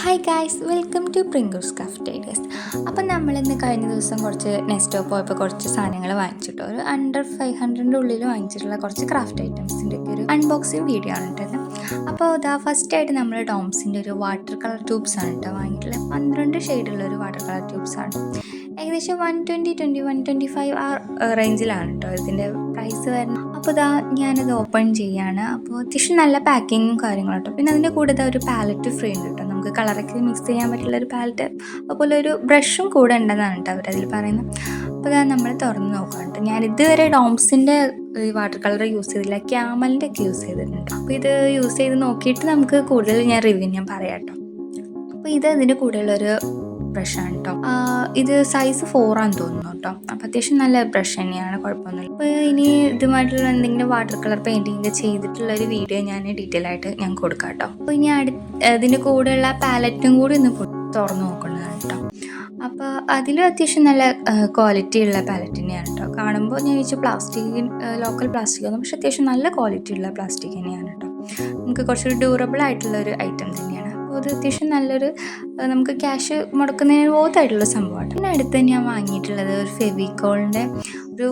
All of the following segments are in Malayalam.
Hi guys welcome to Prinkus craft ideas അപ്പം നമ്മളിന്ന് കഴിഞ്ഞ ദിവസം കുറച്ച് നെക്സ്റ്റ് പോയപ്പോൾ കുറച്ച് സാധനങ്ങൾ വാങ്ങിച്ചിട്ടോ. ഒരു അണ്ടർ ഫൈവ് ഹൺഡ്രഡിന്റെ ഉള്ളിൽ വാങ്ങിച്ചിട്ടുള്ള കുറച്ച് ക്രാഫ്റ്റ് ഐറ്റംസിന്റെ ഒക്കെ ഒരു അൺബോക്സിങ് വീഡിയോ ആണ് കേട്ടത് അപ്പോൾ ഇതാ ഫസ്റ്റ് ആയിട്ട് നമ്മൾ ഡോംസിന്റെ ഒരു വാട്ടർ കളർ ട്യൂബ്സ് ആണ് കേട്ടോ വാങ്ങിയിട്ടുള്ളത്. പന്ത്രണ്ട് ഷെയ്ഡുള്ള ഒരു വാട്ടർ കളർ ട്യൂബ്സ് ആണ്. ഏകദേശം one twenty twenty one twenty five ആ റേഞ്ചിലാണ് കേട്ടോ ഇതിന്റെ പ്രൈസ് വരുന്നത്. അപ്പോൾ ഇതാ ഞാനത് ഓപ്പൺ ചെയ്യാണ്. അപ്പോൾ അത്യാവശ്യം നല്ല പാക്കിങ്ങും കാര്യങ്ങളും കേട്ടോ പിന്നെ അതിന്റെ കൂടെ ഒരു പാലറ്റ് ഫ്രീ ഉണ്ട് കേട്ടോ നമുക്ക് കളറൊക്കെ മിക്സ് ചെയ്യാൻ പറ്റുള്ള ഒരു പാലറ്റ് അതുപോലെ ഒരു ബ്രഷും കൂടെ ഉണ്ടെന്നാണ് കേട്ടോ അവരതിൽ പറയുന്നത്. അപ്പോൾ ഇതാ നമ്മൾ തുറന്ന് നോക്കാം കേട്ടോ ഞാൻ ഇതുവരെ ഡോംസിന്റെ ഈ വാട്ടർ കളർ യൂസ് ചെയ്തില്ല. ക്യാമലിന്റെ ഒക്കെ യൂസ് ചെയ്തിട്ടുണ്ട് അപ്പോൾ ഇത് യൂസ് ചെയ്ത് നോക്കിയിട്ട് നമുക്ക് കൂടുതൽ ഞാൻ റിവ്യൂ ഞാൻ പറയാം കേട്ടോ അപ്പോൾ ഇത് അതിന്റെ കൂടെയുള്ളൊരു ബ്രഷാണ് കേട്ടോ ഇത് സൈസ് ഫോറാന്ന് തോന്നുന്നു കേട്ടോ അപ്പം അത്യാവശ്യം നല്ല ബ്രഷ് തന്നെയാണ് കുഴപ്പമൊന്നുമില്ല. അപ്പോൾ ഇനി ഇതുമായിട്ടുള്ള എന്തെങ്കിലും വാട്ടർ കളർ പെയിന്റിങ് ചെയ്തിട്ടുള്ള ഒരു വീഡിയോ ഞാൻ ഡീറ്റെയിൽ ആയിട്ട് ഞാൻ കൊടുക്കാം കേട്ടോ അപ്പോൾ ഇനി അടു ഇതിന്റെ കൂടെയുള്ള പാലറ്റും കൂടി ഒന്ന് തുറന്നു നോക്കുന്നതാണ് കേട്ടോ അപ്പോൾ അതിലും അത്യാവശ്യം നല്ല ക്വാളിറ്റി ഉള്ള പാലറ്റ് തന്നെയാണ് കേട്ടോ കാണുമ്പോൾ ഞാൻ വെച്ച് പ്ലാസ്റ്റിക് ലോക്കൽ പ്ലാസ്റ്റിക് ഒന്നും പക്ഷേ അത്യാവശ്യം നല്ല ക്വാളിറ്റി ഉള്ള പ്ലാസ്റ്റിക് തന്നെയാണ് കേട്ടോ നമുക്ക് കുറച്ചൊരു ഡ്യൂറബിൾ ആയിട്ടുള്ള ഒരു ഐറ്റം തന്നെയാണ് അപ്പോൾ അത് അത്യാവശ്യം നല്ലൊരു നമുക്ക് ക്യാഷ് മുടക്കുന്നതിന് ബോധമായിട്ടുള്ള സംഭവമാണ്. പിന്നെ അടുത്ത് ഞാൻ വാങ്ങിയിട്ടുള്ളത് ഒരു ഫെവിക്കോളിന്റെ ഒരു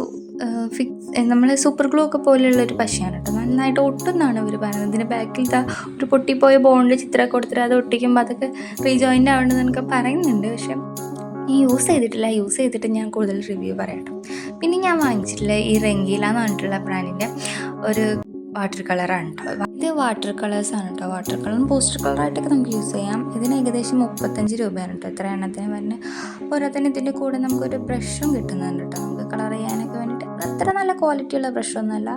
ഫിക്സ് നമ്മൾ സൂപ്പർ ഗ്ലൂ ഒക്കെ പോലെയുള്ള ഒരു പശയാണ് കേട്ടോ. നന്നായിട്ട് ഒട്ടുന്നാണ് അവർ പറയുന്നത്. ഇതിന്റെ ബാക്കിൽ ഇതാ ഒരു പൊട്ടിപ്പോയ ബോണ്ടിൽ ചിത്രമൊക്കെ കൊടുത്തിട്ട് അത് ഒട്ടിക്കുമ്പോൾ അതൊക്കെ റീജോയിന്റ് ആവണമെന്ന് എന്നൊക്കെ പറയുന്നുണ്ട്. പക്ഷേ ഈ യൂസ് ചെയ്തിട്ടില്ല. യൂസ് ചെയ്തിട്ട് ഞാൻ കൂടുതൽ റിവ്യൂ പറയാം പിന്നെ ഞാൻ വാങ്ങിച്ചിട്ടുള്ള ഈ റെങ്കീല എന്ന് പറഞ്ഞിട്ടുള്ള ബ്രാൻഡിന്റെ ഒരു വാട്ടർ കളറാണ് കേട്ടോ. ഇത് വാട്ടർ കളേഴ്സ് ആണ് കേട്ടോ വാട്ടർ കളറും പോസ്റ്റർ കളറായിട്ടൊക്കെ നമുക്ക് യൂസ് ചെയ്യാം. ഇതിന് ഏകദേശം മുപ്പത്തഞ്ച് രൂപയാണ് കേട്ടോ എത്ര എണ്ണത്തിന് വരുന്നത് പോരാത്തന്നെ ഇതിന്റെ കൂടെ നമുക്കൊരു ബ്രഷും കിട്ടുന്നുണ്ട് കേട്ടോ നമുക്ക് കളർ ചെയ്യാനൊക്കെ വേണ്ടിയിട്ട് അത്ര നല്ല ക്വാളിറ്റി ഉള്ള ബ്രഷൊന്നുമല്ല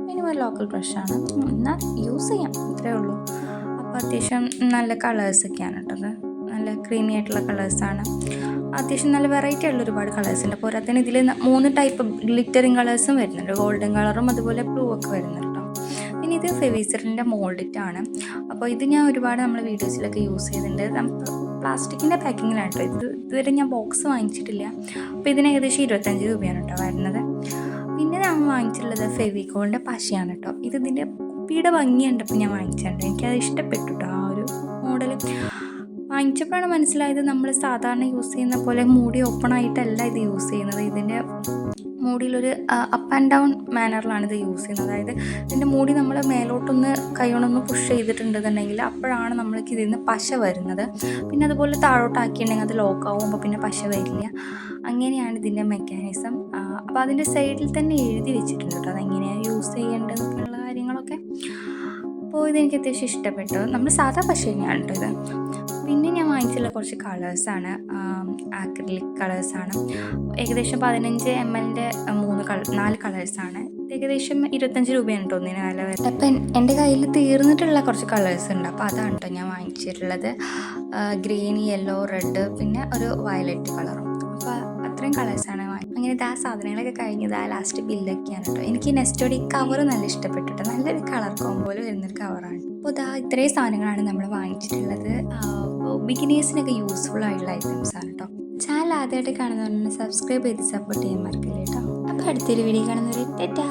മിനിമം ലോക്കൽ ബ്രഷാണ് എന്നാൽ യൂസ് ചെയ്യാം. ഇത്രയേ ഉള്ളൂ. അപ്പോൾ അത്യാവശ്യം നല്ല കളേഴ്സൊക്കെയാണ് കേട്ടോ നല്ല ക്രീമി ആയിട്ടുള്ള കളേഴ്സാണ് അത്യാവശ്യം നല്ല വെറൈറ്റി ഉള്ള ഒരുപാട് കളേഴ്സ് ഉണ്ട്. പോരാത്തന്നെ ഇതിൽ മൂന്ന് ടൈപ്പ് ഗ്ലിറ്ററിങ് കളേഴ്സും വരുന്നുണ്ട്. ഗോൾഡൻ കളറും അതുപോലെ ബ്ലൂ ഒക്കെ വരുന്നുണ്ട്. പിന്നെ ഇത് ഫെവിസറിന്റെ മോൾഡിറ്റാണ്. അപ്പോൾ ഇത് ഞാൻ ഒരുപാട് നമ്മൾ വീഡിയോസിലൊക്കെ യൂസ് ചെയ്തിട്ടുണ്ട്. പ്ലാസ്റ്റിക്കിന്റെ പാക്കിങ്ങിലാണ് കേട്ടോ ഇത് ഇതുവരെ ഞാൻ ബോക്സ് വാങ്ങിച്ചിട്ടില്ല. അപ്പോൾ ഇതിന് ഏകദേശം ഇരുപത്തഞ്ച് രൂപയാണ് കേട്ടോ വരുന്നത്. പിന്നെ ഞാൻ വാങ്ങിച്ചിട്ടുള്ളത് ഫെവിക്കോളിന്റെ പശയാണ് കേട്ടോ. ഇത് ഇതിന്റെ കുപ്പിയുടെ ഭംഗി കണ്ടപ്പോൾ ഞാൻ വാങ്ങിച്ചിട്ടുണ്ട്. എനിക്കത് ഇഷ്ടപ്പെട്ടു കേട്ടോ ആ ഒരു മോഡൽ വാങ്ങിച്ചപ്പോഴാണ് മനസ്സിലായത് നമ്മൾ സാധാരണ യൂസ് ചെയ്യുന്ന പോലെ മൂടി ഓപ്പൺ ആയിട്ടല്ല ഇത് യൂസ് ചെയ്യുന്നത്. ഇതിന്റെ മൂടിയിലൊരു അപ്പ് ആൻഡ് ഡൗൺ മാനറിലാണ് ഇത് യൂസ് ചെയ്യുന്നത്. അതായത് ഇതിന്റെ മൂടി നമ്മൾ മേലോട്ടൊന്ന് കൈകൊണ്ടൊന്ന് പുഷ് ചെയ്തിട്ടുണ്ടെന്നുണ്ടെങ്കിൽ അപ്പോഴാണ് നമ്മൾക്ക് ഇതിൽ നിന്ന് പശ വരുന്നത്. പിന്നെ അതുപോലെ താഴോട്ടാക്കിയിട്ടുണ്ടെങ്കിൽ അത് ലോക്ക് ആകുമ്പോൾ പിന്നെ പശ വരില്ല. അങ്ങനെയാണ് ഇതിന്റെ മെക്കാനിസം അപ്പോൾ അതിന്റെ സൈഡിൽ തന്നെ എഴുതി വെച്ചിട്ടുണ്ട് കേട്ടോ. അതെങ്ങനെയാണ് യൂസ് ചെയ്യേണ്ടതെന്നുള്ള കാര്യങ്ങളൊക്കെ. അപ്പോൾ ഇതെനിക്ക് അത്യാവശ്യം ഇഷ്ടപ്പെട്ടു. നമ്മൾ സാധാ പശു തന്നെയാണ് ഇത്. പിന്നെ ഞാൻ വാങ്ങിച്ചുള്ള കുറച്ച് കളേഴ്സാണ് ആക്രിലിക് കളേഴ്സാണ് ഏകദേശം പതിനഞ്ച് എം എല്ലിന്റെ മൂന്ന് കളർ നാല് കളേഴ്സാണ് ഏകദേശം ഇരുപത്തഞ്ച് രൂപയാണ് ഒന്നിന് വില വരുന്നത്. അപ്പം എന്റെ കയ്യിൽ തീർന്നിട്ടുള്ള കുറച്ച് കളേഴ്സ് ഉണ്ട്. അപ്പോൾ അതാണ് കേട്ടോ ഞാൻ വാങ്ങിച്ചിട്ടുള്ളത്. ഗ്രീൻ യെല്ലോ റെഡ് പിന്നെ ഒരു വയലറ്റ് കളറും അപ്പോൾ അത്രയും കളേഴ്സാണ് വാങ്ങി അങ്ങനെ ഇത് ആ സാധനങ്ങളൊക്കെ കഴിഞ്ഞത് ആ ലാസ്റ്റ് ബില്ലൊക്കെയാണ് കേട്ടോ എനിക്ക് നെസ്റ്റോടെ ഈ കവർ നല്ല ഇഷ്ടപ്പെട്ടു നല്ലൊരു കളർ കോമ്പോയിൽ വരുന്നൊരു കവറാണ് അപ്പോൾ ഇതാ ഇത്രയും സാധനങ്ങളാണ് നമ്മൾ വാങ്ങിച്ചിട്ടുള്ളത്. ബിഗിനേഴ്സിനൊക്കെ യൂസ്ഫുൾ ആയിട്ടുള്ള ഐറ്റംസ് ആണ് കേട്ടോ ചാനൽ ആദ്യമായിട്ട് കാണുന്നവരെ സബ്സ്ക്രൈബ് ചെയ്ത് സപ്പോർട്ട് ചെയ്യാൻ മറക്കില്ല കേട്ടോ അപ്പോൾ അടുത്തൊരു വീഡിയോ കാണുന്നവരെ ടാറ്റാ!